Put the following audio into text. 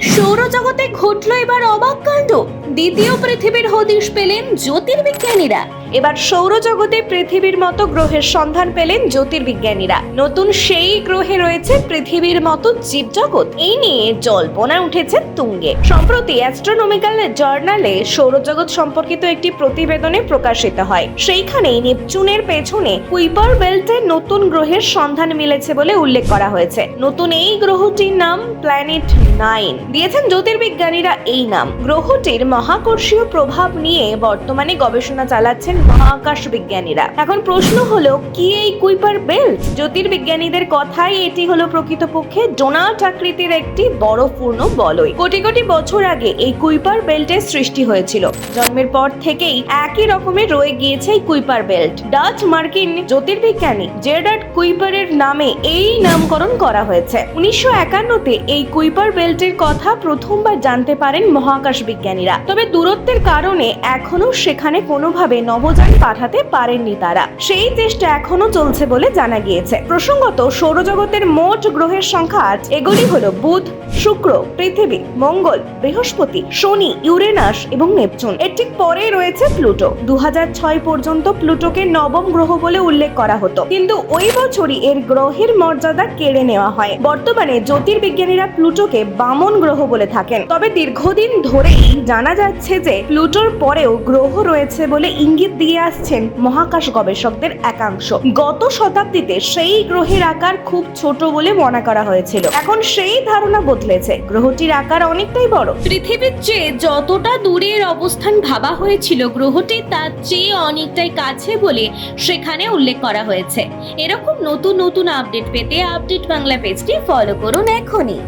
সৌরজগতে ঘটল এবার অবাক কাণ্ড। দ্বিতীয় পৃথিবীর হদিশ পেলেন জ্যোতির্বিজ্ঞানীরা। এবার সৌরজগতে পৃথিবীর মতো গ্রহের সন্ধান পেলেন জ্যোতির্বিজ্ঞানীরা। নতুন সেই গ্রহে রয়েছে পৃথিবীর মতো জীবজগৎ। এই নিয়ে জল্পনা উঠেছে তুঙ্গে। সম্প্রতি অ্যাস্ট্রোনমিক্যাল জার্নালে সৌরজগৎ সম্পর্কিত একটি প্রতিবেদনে প্রকাশিত হয়। সেইখানেই নেপচুনের পেছনে কুইপার বেল্টের নতুন গ্রহের সন্ধান মিলেছে বলে উল্লেখ করা হয়েছে। নতুন এই গ্রহটির নাম প্ল্যানেট নাইন দিয়েছেন জ্যোতির্বিজ্ঞানীরা এই নাম। গ্রহটির মহাকর্ষীয় প্রভাব নিয়ে বর্তমানে গবেষণা চালাচ্ছেন মহাকাশ বিজ্ঞানীরা। এখন প্রশ্ন হলো, কি এই কুইপার বেল্ট জ্যোতির্বিজ্ঞানীদের কথাই এটি হলো প্রকৃতপক্ষে ডোনাল্ড আকৃতির একটি বড় পূর্ণ বলয়। কোটি কোটি বছর আগে এই কুইপার বেল্টের সৃষ্টি হয়েছিল। জন্মের পর থেকেই একই রকমের রয়ে গিয়েছে এই কুইপার বেল্ট। ডাচ মার্কিন জ্যোতির্বিজ্ঞানী জেরার্ড কুইপারের নামে এই নামকরণ করা হয়েছে। উনিশশো একান্নতে এই কুইপার বেল্টের কথা প্রথমবার জানতে পারেন মহাকাশ বিজ্ঞানীরা। তবে দূরত্বের কারণে এখনও সেখানে কোনোভাবে নভোযান পাঠাতে পারেননি তারা। সেই চেষ্টা এখনও চলছে বলে জানা গিয়েছে। প্রসঙ্গত, সৌরজগতের মোট গ্রহের সংখ্যা আজ এগুলি হলো বুধ, শুক্র, পৃথিবী, মঙ্গল, বৃহস্পতি, শনি, ইউরেনাস এবং নেপচুন। এর ঠিক পরে রয়েছে প্লুটো। দুই হাজার ছয় পর্যন্ত প্লুটোকে নবম গ্রহ বলে উল্লেখ করা হতো। কিন্তু ওই বছরই এর গ্রহের মর্যাদা কেড়ে নেওয়া হয়। বর্তমানে জ্যোতির্বিজ্ঞানীরা প্লুটোকে বামন গ্রহ বলে থাকেন। তবে দীর্ঘদিন ধরেই জানা যাচ্ছে যে, প্লুটোর পরেও গ্রহ রয়েছে বলে ইঙ্গিত দিয়ে আসছেন মহাকাশ গবেষকদের একাংশ। গত শতাব্দীতে সেই গ্রহের আকার খুব ছোট বলে মনে করা হয়েছিল। এখন সেই ধারণা বদলেছে। গ্রহটির আকার অনেকটাই বড়। পৃথিবীর চেয়ে যতটা দূরের অবস্থান ভাবা হয়েছিল গ্রহটি, তার চেয়ে অনেকটাই কাছে বলে সেখানে উল্লেখ করা হয়েছে। এরকম নতুন নতুন আপডেট পেতে আপডেট বাংলা পেজটি ফলো করুন এখনই।